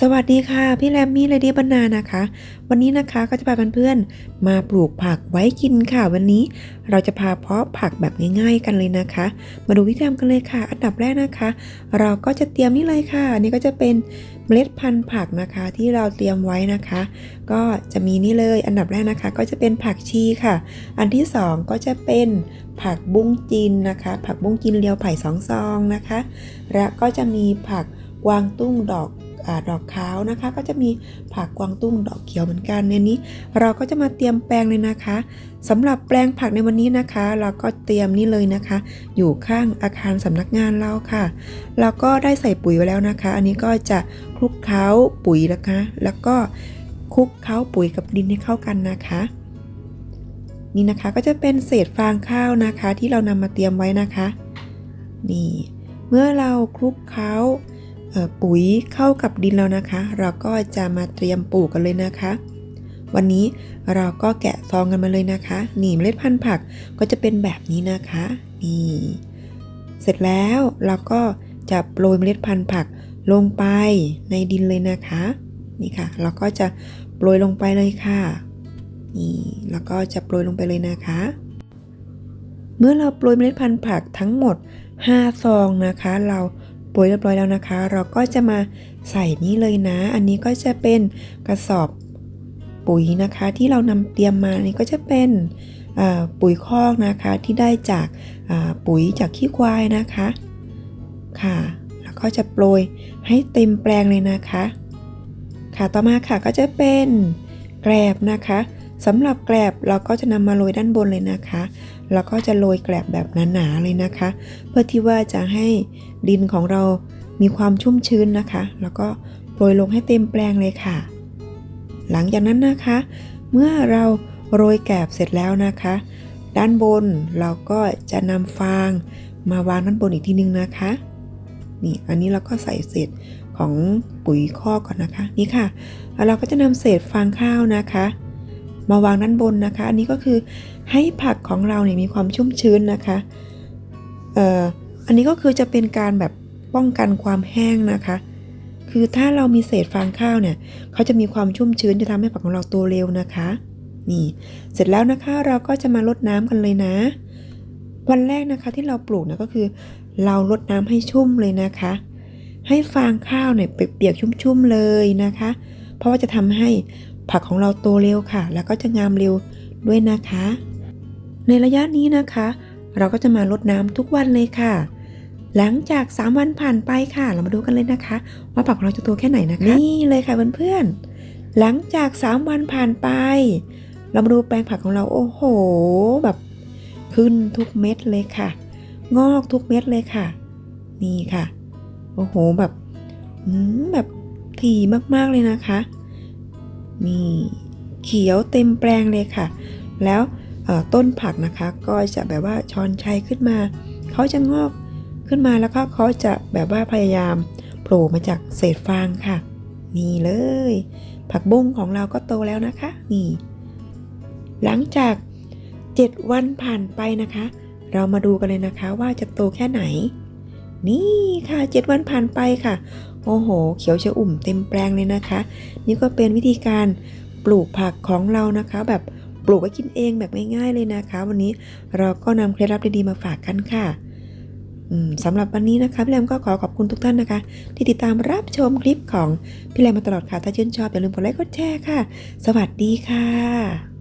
สวัสดีค่ะ พี่แรมมี่เลดี้บรรณานะคะ วันนี้นะคะก็จะพาเพื่อนๆมาปลูกผักไว้กินค่ะ วันนี้เราจะพาเพาะผักแบบง่าย ๆ กันเลยนะคะ มาดูวิธีทำกันเลยค่ะ อันดับแรกนะคะ เราก็จะเตรียมนี่เลยค่ะอันนี่ก็จะเป็นเมล็ดพันธุ์ผักนะคะที่เราเตรียมไว้นะคะ ก็จะมีนี่เลย อันดับแรกนะคะ ก็จะเป็นผักชีค่ะ อันที่สองก็จะเป็นผักบุ้งจีนนะคะ ผักบุ้งจีนเลียวไผ่สองซองนะคะ และก็จะมีผักกวางตุ้งดอก ดอกขาวนะคะ ก็จะมีผักกวางตุ้งดอกเขียวเหมือนกันในนี้ เราก็จะมาเตรียมแปลงเลยนะคะสำหรับแปลงผักในวันนี้นะคะ เราก็เตรียมนี่เลยนะคะ อยู่ข้างอาคารสำนักงานเราค่ะ เราก็ได้ใส่ปุ๋ยไว้แล้วนะคะ อันนี้ก็จะคลุกเคล้าปุ๋ยนะคะ แล้วก็คลุกเคล้าปุ๋ยกับดินให้เข้ากันนะคะนี่นะคะก็จะเป็นเศษฟางข้าวนะคะที่เรานำมาเตรียมไว้นะคะ นี่ เมื่อเราคลุกเคล้า ปุ๋ยเข้ากับดินแล้วนะคะ เราก็จะมาเตรียมปลูกกันเลยนะคะ วันนี้เราก็แกะซองกันมาเลยนะคะนี่เมล็ดพันธุ์ผักก็จะเป็นแบบนี้นะคะนี่เสร็จแล้วเราก็จะโปรยเมล็ดพันธุ์ผักลงไปในดินเลยนะคะนี่ค่ะ เราก็จะโปรยลงไปเลยค่ะนี่แล้วก็จะโปรยลงไปเลยนะคะ เมื่อเราโปรยเมล็ดพันธุ์ผักทั้งหมด 5 ซองนะคะ เรา โปรยเรียบร้อยแล้วนะคะ เราก็จะมาใส่นี้เลยนะ อันนี้ก็จะเป็นกระสอบปุ๋ยนะคะที่เรานำเตรียมมานี่ก็จะเป็นปุ๋ยคอกนะคะที่ได้จากปุ๋ยจากขี้ควายนะคะค่ะ แล้วก็จะโปรยให้เต็มแปลงเลยนะคะ ค่ะต่อมาค่ะก็จะเป็นแกลบนะคะสำหรับแกลบเราก็จะนำมาโรยด้านบนเลยนะคะ แล้วก็จะโรยแกลบแบบหนาๆเลยนะคะ เพื่อที่ว่าจะให้ดินของเรามีความชุ่มชื้นนะคะ แล้วก็โปรยลงให้เต็มแปลงเลยค่ะ หลังจากนั้นนะคะ เมื่อเราโรยแกลบเสร็จแล้วนะคะ ด้านบนเราก็จะนำฟางมาวางด้านบนอีกทีนึงนะคะ นี่อันนี้เราก็ใส่เศษของปุ๋ยคอกก่อนนะคะ นี่ค่ะแล้วเราก็จะนำเศษฟางข้าวนะคะ มาวางด้านบนนะคะ อันนี้ก็คือ ให้ผักของเราเนี่ยมีความชุ่มชื้นนะคะเอ่ออันนี้ก็คือจะเป็นการแบบป้องกันความแห้งนะคะ คือถ้าเรามีเศษฟางข้าวเนี่ยเขาจะมีความชุ่มชื้นจะทำให้ผักของเราโตเร็วนะคะ นี่ เสร็จแล้วนะคะเราก็จะมารดน้ำกันเลยนะ วันแรกนะคะที่เราปลูกนี่ยก็คือ เรารดน้ำให้ชุ่มเลยนะคะ ให้ฟางข้าวเนี่ยเปียกๆชุ่มๆเลยนะคะ เพราะว่าจะทำให้ผักของเราโตเร็วค่ะ แล้วก็จะงามเร็วด้วยนะคะ ในระยะนี้นะคะ เราก็จะมารดน้ำทุกวันเลยค่ะ หลังจาก 3 วันผ่านไปค่ะ เรามาดูกันเลยนะคะ ว่าผักของเราจะโตแค่ไหนนะคะนี่เลยค่ะเพื่อนๆหลังจาก 3 วันผ่านไป เรามาดูแปลงผักของเราโอ้โห แบบขึ้นทุกเม็ดเลยค่ะ งอกทุกเม็ดเลยค่ะ นี่ค่ะ โอ้โหแบบอืมแบบถี่มากๆเลยนะคะ นี่เขียวเต็มแปลงเลยค่ะ แล้ว ต้นผักนะคะ ก็จะแบบว่าชอนชัยขึ้นมา เขาจะงอกขึ้นมาแล้วก็เขาจะแบบว่าพยายามโผล่มาจากเศษฟางค่ะ นี่เลย ผักบุ้งของเราก็โตแล้วนะคะนี่ หลังจาก 7 วันผ่านไปนะคะ เรามาดูกันเลยนะคะว่าจะโตแค่ไหน นี่ค่ะ 7 วันผ่านไปค่ะ โอ้โห เขียวชะอุ่มเต็มแปลงเลยนะคะ นี่ก็เป็นวิธีการปลูกผักของเรานะคะ แบบ ปลูกไว้กินเองแบบง่ายๆเลยนะคะ วันนี้เราก็นำเคล็ดลับดีๆมาฝากกันค่ะสำหรับวันนี้นะคะพี่แรมก็ขอขอบคุณทุกท่านนะคะ ที่ติดตามรับชมคลิปของพี่แรมมาตลอดค่ะ ถ้าชื่นชอบอย่าลืมกดไลค์กดแชร์ค่ะ สวัสดีค่ะ